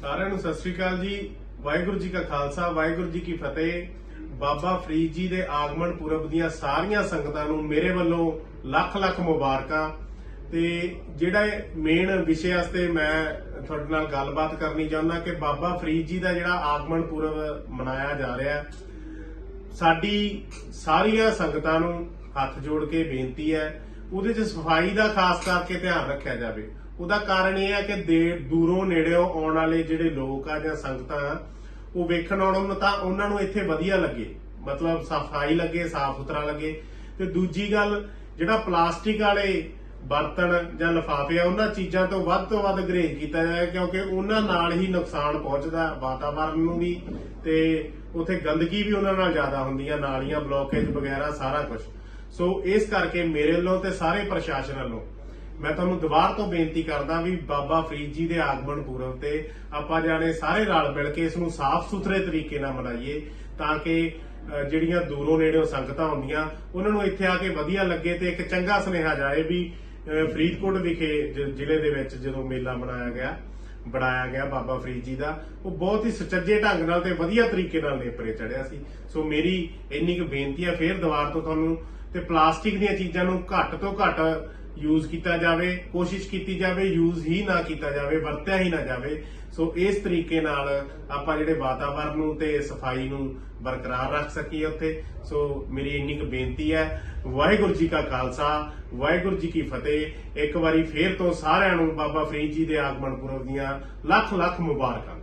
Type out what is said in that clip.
ਸਾਰਿਆਂ ਨੂੰ ਸਤਿ ਸ੍ਰੀ ਅਕਾਲ ਜੀ। ਵਾਹਿਗੁਰੂ ਜੀ ਕਾ ਖਾਲਸਾ, ਵਾਹਿਗੁਰੂ ਜੀ ਕੀ ਫਤਿਹ। ਬਾਬਾ ਫਰੀਦ ਜੀ ਦੇ ਆਗਮਨ ਪੁਰਬ ਦੀਆਂ ਸਾਰੀਆਂ ਸੰਗਤਾਂ ਨੂੰ ਮੇਰੇ ਵੱਲੋਂ ਲੱਖ ਲੱਖ ਮੁਬਾਰਕਾਂ। ਤੇ ਜਿਹੜਾ ਮੇਨ ਵਿਸ਼ੇ ਵਾਸਤੇ ਮੈਂ ਤੁਹਾਡੇ ਨਾਲ ਗੱਲਬਾਤ ਕਰਨੀ ਚਾਹੁੰਦਾ ਕਿ ਬਾਬਾ ਫਰੀਦ ਜੀ ਦਾ ਜਿਹੜਾ ਆਗਮਨ ਪੁਰਬ ਮਨਾਇਆ ਜਾ ਰਿਹਾ ਸਾਡੀ ਸਾਰੀਆਂ ਸੰਗਤਾਂ ਨੂੰ ਹੱਥ ਜੋੜ ਕੇ ਬੇਨਤੀ ਹੈ ਉਹਦੇ 'ਚ ਸਫ਼ਾਈ ਦਾ ਖਾਸ ਕਰਕੇ ਧਿਆਨ ਰੱਖਿਆ ਜਾਵੇ। ਉਹਦਾ ਕਾਰਨ ਇਹ ਹੈ ਕਿ ਦੇ- ਦੂਰੋਂ ਨੇੜਿਓਂ ਆਉਣ ਵਾਲੇ ਜਿਹੜੇ ਲੋਕ ਆ ਜਾਂ ਸੰਗਤਾਂ ਉਹ ਵੇਖਣ ਆਉਣ ਤਾਂ ਉਹਨਾਂ ਨੂੰ ਇੱਥੇ ਵਧੀਆ ਲੱਗੇ। ਮਤਲਬ ਸਫ਼ਾਈ ਲੱਗੇ, ਸਾਫ਼ ਸੁਥਰਾ ਲੱਗੇ। ਤੇ ਦੂਜੀ ਗੱਲ, ਜਿਹੜਾ ਪਲਾਸਟਿਕ ਵਾਲੇ ਬਰਤਨ ਜਾਂ ਲਿਫਾਫੇ ਆ, ਉਹਨਾਂ ਚੀਜ਼ਾਂ ਤੋਂ ਵੱਧ ਤੋਂ ਵੱਧ ਗਰੇਜ ਕੀਤਾ ਜਾਏ, ਕਿਉਂਕਿ ਉਹਨਾਂ ਨਾਲ ਹੀ ਨੁਕਸਾਨ ਪਹੁੰਚਦਾ ਵਾਤਾਵਰਣ ਨੂੰ ਵੀ ਤੇ ਉਥੇ ਗੰਦਗੀ ਵੀ ਉਹਨਾਂ ਨਾਲ ਜ਼ਿਆਦਾ ਹੁੰਦੀ ਆ, ਨਾਲੀਆਂ, ਬਲੋਕੇਜ ਵਗੈਰਾ, ਸਾਰਾ ਕੁਝ ਸੋ ਇਸ ਕਰਕੇ ਮੇਰੇ ਵੱਲੋਂ ਤੇ ਸਾਰੇ ਪ੍ਰਸ਼ਾਸਨ ਵੱਲੋਂ ਮੈਂ ਤੁਹਾਨੂੰ ਦੁਬਾਰ ਤੋਂ ਬੇਨਤੀ ਕਰਦਾ ਵੀ ਬਾਬਾ ਫਰੀਦ ਜੀ ਦੇ ਆਗਮਨ ਪੁਰਬ ਤੇ ਆਪਾਂ ਜਾਣੇ ਸਾਰੇ ਰਲ ਮਿਲ ਕੇ ਇਸ ਨੂੰ ਸਾਫ਼ ਸੁਥਰੇ ਤਰੀਕੇ ਨਾਲ ਮਨਾਈਏ ਤਾਂ ਕਿ ਜਿਹੜੀਆਂ ਦੂਰੋਂ ਨੇੜਿਓਂ ਸੰਗਤਾਂ ਹੁੰਦੀਆਂ ਉਹਨਾਂ ਨੂੰ ਇੱਥੇ ਆ ਕੇ ਵਧੀਆ ਲੱਗੇ ਤੇ ਇੱਕ ਚੰਗਾ ਸੁਨੇਹਾ ਜਾਏ ਵੀ ਫਰੀਦਕੋਟ ਵਿਖੇ ਜ- ਜ਼ਿਲ੍ਹੇ ਦੇ ਵਿੱਚ ਜਦੋਂ ਮੇਲਾ ਮਨਾਇਆ ਗਿਆ, ਬਣਾਇਆ ਗਿਆ ਬਾਬਾ ਫਰੀਦ ਜੀ ਦਾ, ਉਹ ਬਹੁਤ ਹੀ ਸੁਚੱਜੇ ਢੰਗ ਨਾਲ ਤੇ ਵਧੀਆ ਤਰੀਕੇ ਨਾਲ ਨੇਪਰੇ ਚੜਿਆ ਸੀ। ਸੋ ਮੇਰੀ ਇੰਨੀ ਕੁ ਬੇਨਤੀ ਹੈ, ਫੇਰ ਦੁਬਾਰਾ ਤੋਂ ਤੁਹਾਨੂੰ ਤੇ ਪਲਾਸਟਿਕ ਦੀਆਂ ਚੀਜ਼ਾਂ ਨੂੰ ਘੱਟ ਤੋਂ ਘੱਟ ਯੂਜ਼ ਕੀਤਾ ਜਾਵੇ, ਕੋਸ਼ਿਸ਼ ਕੀਤੀ ਜਾਵੇ ਯੂਜ਼ ਹੀ ਨਾ ਕੀਤਾ ਜਾਵੇ, ਵਰਤਿਆ ਹੀ ਨਾ ਜਾਵੇ। ਸੋ ਇਸ ਤਰੀਕੇ ਨਾਲ ਆਪਾਂ ਜਿਹੜੇ ਵਾਤਾਵਰਣ ਨੂੰ ਤੇ ਸਫ਼ਾਈ ਨੂੰ ਬਰਕਰਾਰ ਰੱਖ ਸਕੀਏ ਉੱਥੇ। ਸੋ ਮੇਰੀ ਇੰਨੀ ਕੁ ਬੇਨਤੀ ਹੈ। ਵਾਹਿਗੁਰੂ ਜੀ ਕਾ ਖਾਲਸਾ, ਵਾਹਿਗੁਰੂ ਜੀ ਕੀ ਫਤਿਹ। ਇੱਕ ਵਾਰੀ ਫੇਰ ਤੋਂ ਸਾਰਿਆਂ ਨੂੰ ਬਾਬਾ ਫਰੀਦ ਜੀ ਦੇ ਆਗਮਨ ਪੁਰਬ ਦੀਆਂ ਲੱਖ ਲੱਖ ਮੁਬਾਰਕਾਂ।